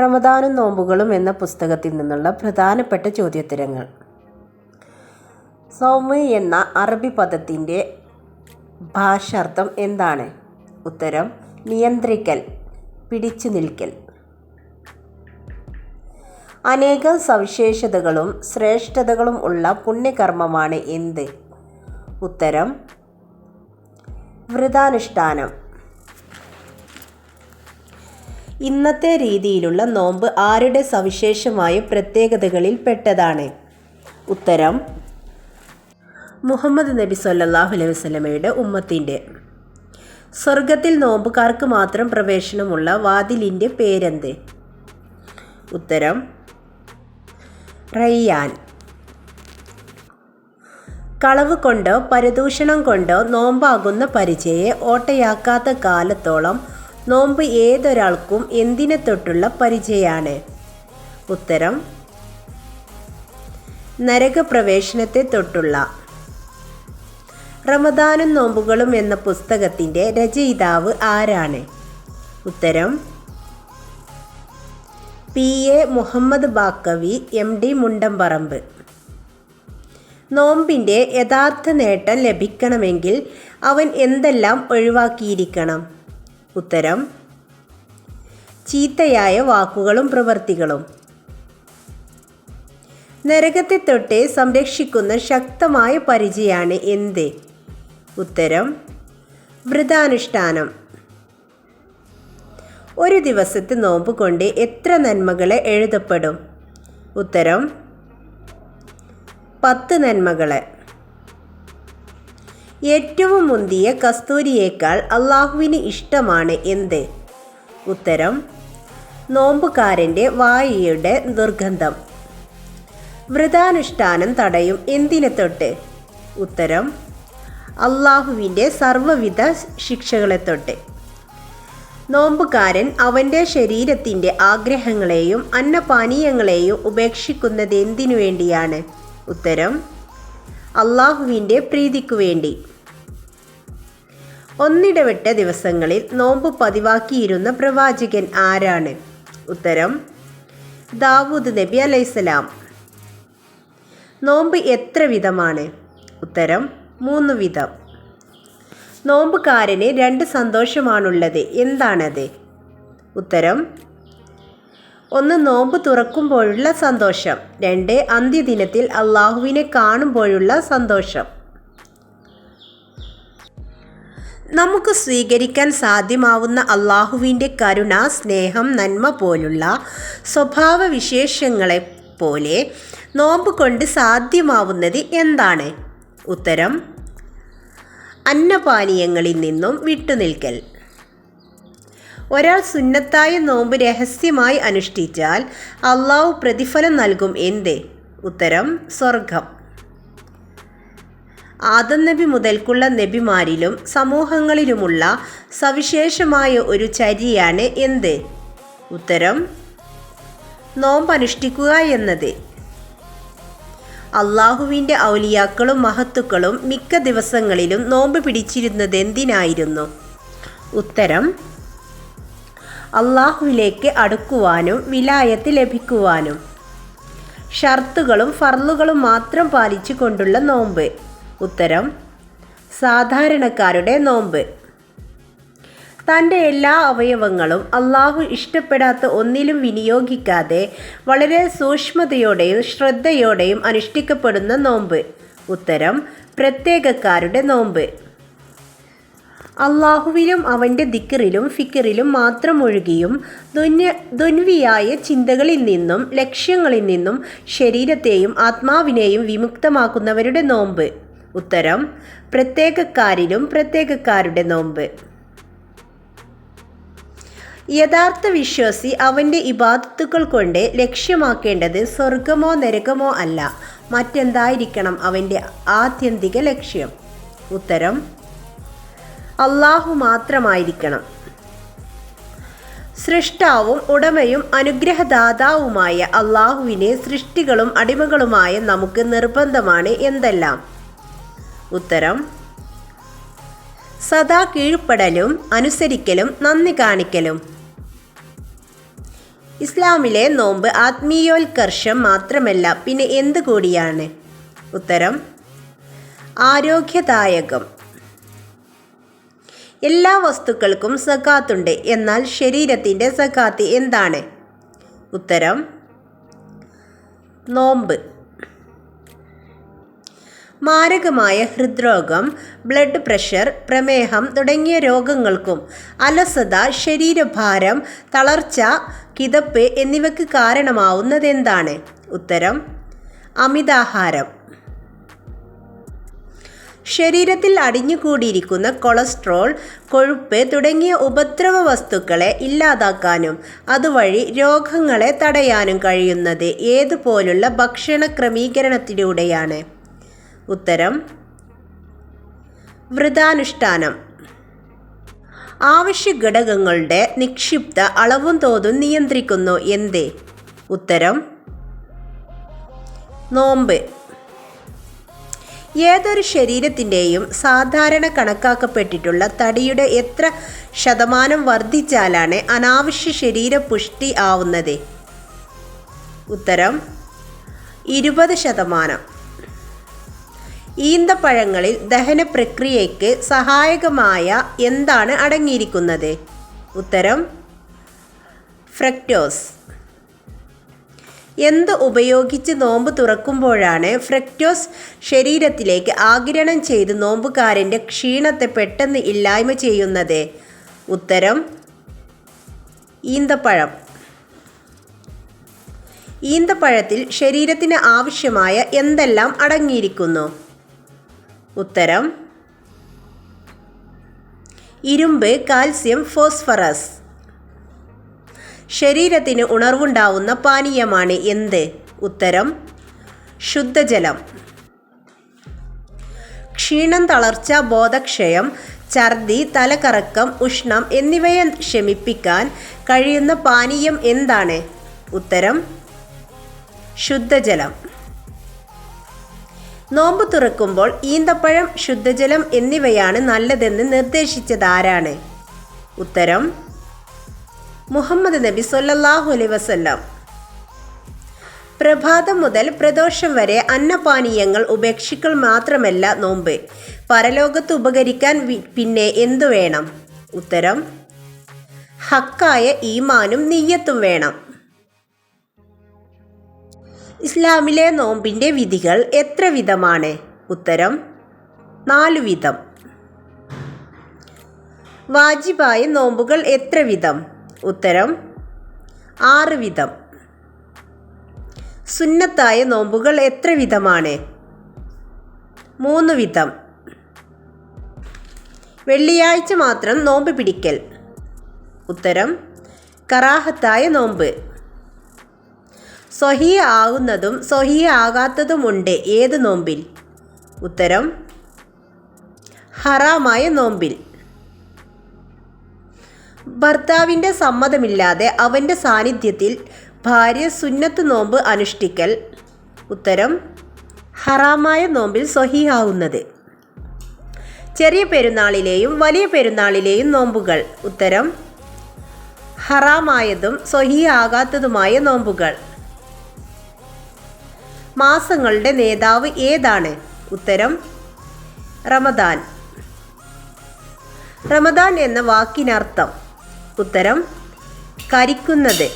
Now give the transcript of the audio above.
റമദാനും നോമ്പുകളും എന്ന പുസ്തകത്തിൽ നിന്നുള്ള പ്രധാനപ്പെട്ട ചോദ്യോത്തരങ്ങൾ. സൗമ് എന്ന അറബി പദത്തിന്റെ ഭാഷാർത്ഥം എന്താണ്? ഉത്തരം നിയന്ത്രിക്കൽ പിടിച്ചു നിൽക്കൽ. അനേകം സവിശേഷതകളും ശ്രേഷ്ഠതകളും ഉള്ള പുണ്യകർമ്മമാണ് എന്ത്? ഉത്തരം വ്രതാനുഷ്ഠാനം ഇന്നത്തെ രീതിയിലുള്ള നോമ്പ് ആരുടെ സവിശേഷമായ പ്രത്യേകതകളിൽ പെട്ടതാണ്? ഉത്തരം മുഹമ്മദ് നബി സല്ലാഹു അലൈഹി വസ്ലമയുടെ ഉമ്മത്തിന്റെ. സ്വർഗത്തിൽ നോമ്പുകാർക്ക് മാത്രം പ്രവേശനമുള്ള വാതിലിന്റെ പേരെന്ത്? ഉത്തരം റയ്യാൻ. കളവ് കൊണ്ടോ പരദൂഷണം കൊണ്ടോ നോമ്പാകുന്ന പരിചയെ ഓട്ടയാക്കാത്ത കാലത്തോളം നോമ്പ് ഏതൊരാൾക്കും എന്തിനെ തൊട്ടുള്ള പരിചയമാണ് ഉത്തരം നരകപ്രവേശനത്തെ തൊട്ടുള്ള. റമദാനും നോമ്പുകളും എന്ന പുസ്തകത്തിന്റെ രചയിതാവ് ആരാണ്? ഉത്തരം P. A. Muhammad Baqavi M. D. Mundamparamba നോമ്പിന്റെ യഥാർത്ഥ നേട്ടം ലഭിക്കണമെങ്കിൽ അവൻ എന്തെല്ലാം ഒഴിവാക്കിയിരിക്കണം? ഉത്തരം. ചീത്തയായ വാക്കുകളും പ്രവൃത്തികളും. നരകത്തെ തൊട്ട് സംരക്ഷിക്കുന്ന ശക്തമായ പരിചയാണ് എന്ത്? ഉത്തരം വ്രതാനുഷ്ഠാനം ഒരു ദിവസത്തെ നോമ്പ് കൊണ്ട് എത്ര നന്മകളെ എഴുതപ്പെടും? ഉത്തരം പത്ത് നന്മകളെ. ഏറ്റവും മുന്തിയ കസ്തൂരിയേക്കാൾ അള്ളാഹുവിന് ഇഷ്ടമാണ് എന്ത്? ഉത്തരം നോമ്പുകാരന്റെ വായിയുടെ ദുർഗന്ധം. വ്രതാനുഷ്ഠാനം തടയും എന്തിനെ തൊട്ട്? ഉത്തരം അള്ളാഹുവിന്റെ സർവവിധ ശിക്ഷകളെ തൊട്ട്. നോമ്പുകാരൻ അവന്റെ ശരീരത്തിന്റെ ആഗ്രഹങ്ങളെയും അന്നപാനീയങ്ങളെയും ഉപേക്ഷിക്കുന്നത് എന്തിനു വേണ്ടിയാണ്? ഉത്തരം അള്ളാഹുവിന്റെ പ്രീതിക്കു വേണ്ടി. ഒന്നിടവിട്ട ദിവസങ്ങളിൽ നോമ്പ് പതിവാക്കിയിരുന്ന പ്രവാചകൻ ആരാണ്? ഉത്തരം ദാവൂദ് നബി അലൈസലാം നോമ്പ് എത്ര വിധമാണ്? ഉത്തരം മൂന്ന് വിധം. നോമ്പുകാരന് രണ്ട് സന്തോഷമാണുള്ളത്. എന്താണത്? ഉത്തരം ഒന്ന് നോമ്പ് തുറക്കുമ്പോഴുള്ള സന്തോഷം രണ്ട് അന്ത്യദിനത്തിൽ അള്ളാഹുവിനെ കാണുമ്പോഴുള്ള സന്തോഷം. നമുക്ക് സ്വീകരിക്കാൻ സാധ്യമാവുന്ന അള്ളാഹുവിന്റെ കരുണ സ്നേഹം നന്മ പോലുള്ള സ്വഭാവവിശേഷങ്ങളെ പോലെ നോമ്പ് കൊണ്ട് സാധ്യമാവുന്നത് എന്താണ്? ഉത്തരം അന്നപാനീയങ്ങളിൽ നിന്നും വിട്ടുനിൽക്കൽ. ഒരാൾ സുന്നത്തായ നോമ്പ് രഹസ്യമായി അനുഷ്ഠിച്ചാൽ അള്ളാഹു പ്രതിഫലം നൽകും എന്ത്? ഉത്തരം സ്വർഗം ആദം നബി മുതൽക്കുള്ള നബിമാരിലും സമൂഹങ്ങളിലുമുള്ള സവിശേഷമായ ഒരു ചര്യയാണ് എന്ത്? ഉത്തരം നോമ്പ് അനുഷ്ഠിക്കുക എന്നത്. അള്ളാഹുവിന്റെ ഔലിയാക്കളും മഹത്തുക്കളും മിക്ക ദിവസങ്ങളിലും നോമ്പ് പിടിച്ചിരുന്നത് എന്തിനായിരുന്നു? ഉത്തരം അള്ളാഹുവിലേക്ക് അടുക്കുവാനും വിലായത്ത് ലഭിക്കുവാനും. ഷർത്തുകളും ഫർളുകളും മാത്രം പാലിച്ചു കൊണ്ടുള്ള നോമ്പ്. ഉത്തരം സാധാരണക്കാരുടെ നോമ്പ്. തന്റെ എല്ലാ അവയവങ്ങളും അള്ളാഹു ഇഷ്ടപ്പെടാത്ത ഒന്നിലും വിനിയോഗിക്കാതെ വളരെ സൂക്ഷ്മതയോടെയും ശ്രദ്ധയോടെയും അനുഷ്ഠിക്കപ്പെടുന്ന നോമ്പ്. ഉത്തരം പ്രത്യേകക്കാരുടെ നോമ്പ്. അള്ളാഹുവിലും അവന്റെ ദിക്കറിലും ഫിക്കറിലും മാത്രം ഒഴുകിയും ദുന്യ ദുൻവിയായ ചിന്തകളിൽ നിന്നും ലക്ഷ്യങ്ങളിൽ നിന്നും ശരീരത്തെയും ആത്മാവിനെയും വിമുക്തമാക്കുന്നവരുടെ നോമ്പ്. ഉത്തരം പ്രത്യേകക്കാരിലും പ്രത്യേകക്കാരുടെ നോമ്പ്. യഥാർത്ഥ വിശ്വാസി അവന്റെ ഇബാദത്തുകൾ കൊണ്ട് ലക്ഷ്യമാക്കേണ്ടത് സ്വർഗമോ നരകമോ അല്ല. മറ്റെന്തായിരിക്കണം അവന്റെ ആത്യന്തിക ലക്ഷ്യം? ഉത്തരം അള്ളാഹു മാത്രമായിരിക്കണം. സൃഷ്ടാവും ഉടമയും അനുഗ്രഹദാതാവുമായ അള്ളാഹുവിനെ സൃഷ്ടികളും അടിമകളുമായ നമുക്ക് നിർബന്ധമാണ് എന്തെല്ലാം? ഉത്തരം. സദാ കീഴ്പ്പെടലും അനുസരിക്കലും നന്ദി കാണിക്കലും. ഇസ്ലാമിലെ നോമ്പ് ആത്മീയോത്കർഷം മാത്രമല്ല പിന്നെ എന്ത് കൂടിയാണ്? ഉത്തരം. ആരോഗ്യദായകം. എല്ലാ വസ്തുക്കൾക്കും സക്കാത്തുണ്ട് എന്നാൽ ശരീരത്തിന്റെ സക്കാത്ത് എന്താണ്? ഉത്തരം. നോമ്പ്. മാരകമായ ഹൃദ്രോഗം ബ്ലഡ് പ്രഷർ പ്രമേഹം തുടങ്ങിയ രോഗങ്ങൾക്കും അലസത ശരീരഭാരം തളർച്ച കിതപ്പ് എന്നിവയ്ക്ക് കാരണമാവുന്നത് എന്താണ് ഉത്തരം അമിതാഹാരം. ശരീരത്തിൽ അടിഞ്ഞുകൂടിയിരിക്കുന്ന കൊളസ്ട്രോൾ കൊഴുപ്പ് തുടങ്ങിയ ഉപദ്രവ വസ്തുക്കളെ ഇല്ലാതാക്കാനും അതുവഴി രോഗങ്ങളെ തടയാനും കഴിയുന്നത് ഏതുപോലുള്ള ഭക്ഷണ ക്രമീകരണത്തിലൂടെയാണ്? ഉത്തരം. വ്രതാനുഷ്ഠാനം ആവശ്യ ഘടകങ്ങളുടെ നിക്ഷിപ്ത അളവും തോതും നിയന്ത്രിക്കുന്നു എന്തേ? ഉത്തരം. നോമ്പ്. ഏതൊരു ശരീരത്തിന്റെയും സാധാരണ കണക്കാക്കപ്പെട്ടിട്ടുള്ള തടിയുടെ എത്ര ശതമാനം വർദ്ധിച്ചാലാണ് അനാവശ്യ ശരീരപുഷ്ടി ആവുന്നത്? ഉത്തരം. ഇരുപത് ശതമാനം. ഈന്തപ്പഴങ്ങളിൽ ദഹന പ്രക്രിയയ്ക്ക് സഹായകമായ എന്താണ് അടങ്ങിയിരിക്കുന്നത്? ഉത്തരം ഫ്രക്ടോസ്. എന്ത് ഉപയോഗിച്ച് നോമ്പ് തുറക്കുമ്പോഴാണ് ഫ്രക്ടോസ് ശരീരത്തിലേക്ക് ആഗിരണം ചെയ്ത് നോമ്പുകാരന്റെ ക്ഷീണത്തെ പെട്ടെന്ന് ഇല്ലായ്മ ചെയ്യുന്നത്? ഉത്തരം ഈന്തപ്പഴം. ഈന്തപ്പഴത്തിൽ ശരീരത്തിന് ആവശ്യമായ എന്തെല്ലാം അടങ്ങിയിരിക്കുന്നു? ഉത്തരം. ഇരുമ്പ് കാൽസ്യം ഫോസ്ഫറസ്. ശരീരത്തിന് ഉണർവുണ്ടാവുന്ന പാനീയമാണ് എന്ത്? ഉത്തരം ശുദ്ധജലം. ക്ഷീണം തളർച്ച ബോധക്ഷയം ഛർദി തലകറക്കം ഉഷ്ണം എന്നിവയെ ക്ഷമിപ്പിക്കാൻ കഴിയുന്ന പാനീയം എന്താണ്? ഉത്തരം ശുദ്ധജലം. നോമ്പ് തുറക്കുമ്പോൾ ഈന്തപ്പഴം ശുദ്ധജലം എന്നിവയാണ് നല്ലതെന്ന് നിർദ്ദേശിച്ചതാരാണ് ഉത്തരം മുഹമ്മദ് നബി സൊല്ലാഹു അലൈ വസല്ലം. പ്രഭാതം മുതൽ പ്രദോഷം വരെ അന്നപാനീയങ്ങൾ ഉപേക്ഷിക്കൽ മാത്രമല്ല നോമ്പ്. പരലോകത്ത് ഉപകരിക്കാൻ പിന്നെ എന്തു വേണം? ഉത്തരം ഹക്കായ ഈമാനും നെയ്യത്തും വേണം. ഇസ്ലാമിലെ നോമ്പിന്റെ വിധികൾ എത്ര വിധമാണ്? ഉത്തരം നാലു വിധം. വാജിബായ നോമ്പുകൾ എത്ര വിധം? ഉത്തരം ആറ് വിധം. സുന്നത്തായ നോമ്പുകൾ എത്ര വിധമാണ്? മൂന്ന് വിധം. വെള്ളിയാഴ്ച മാത്രം നോമ്പ് പിടിക്കൽ. ഉത്തരം കറാഹത്തായ നോമ്പ്. സ്വഹീയ ആകുന്നതും സ്വഹീയ ആകാത്തതുമുണ്ട് ഏത് നോമ്പിൽ? ഉത്തരം ഹറാമായ നോമ്പിൽ. ഭർത്താവിന്റെ സമ്മതമില്ലാതെ അവന്റെ സാന്നിധ്യത്തിൽ ഭാര്യ സുന്നത്ത് നോമ്പ് അനുഷ്ഠിക്കൽ. ഉത്തരം ഹറാമായ നോമ്പിൽ സ്വഹിയാവുന്നത് ചെറിയ പെരുന്നാളിലെയും വലിയ പെരുന്നാളിലെയും നോമ്പുകൾ. ഉത്തരം ഹറാമായതും സ്വഹിയാകാത്തതുമായ നോമ്പുകൾ. മാസങ്ങളുടെ നേതാവ് ഏതാണ്? ഉത്തരം റമദാൻ. റമദാൻ എന്ന വാക്കിനർത്ഥം. ഉത്തരം കരിക്കുന്നത്.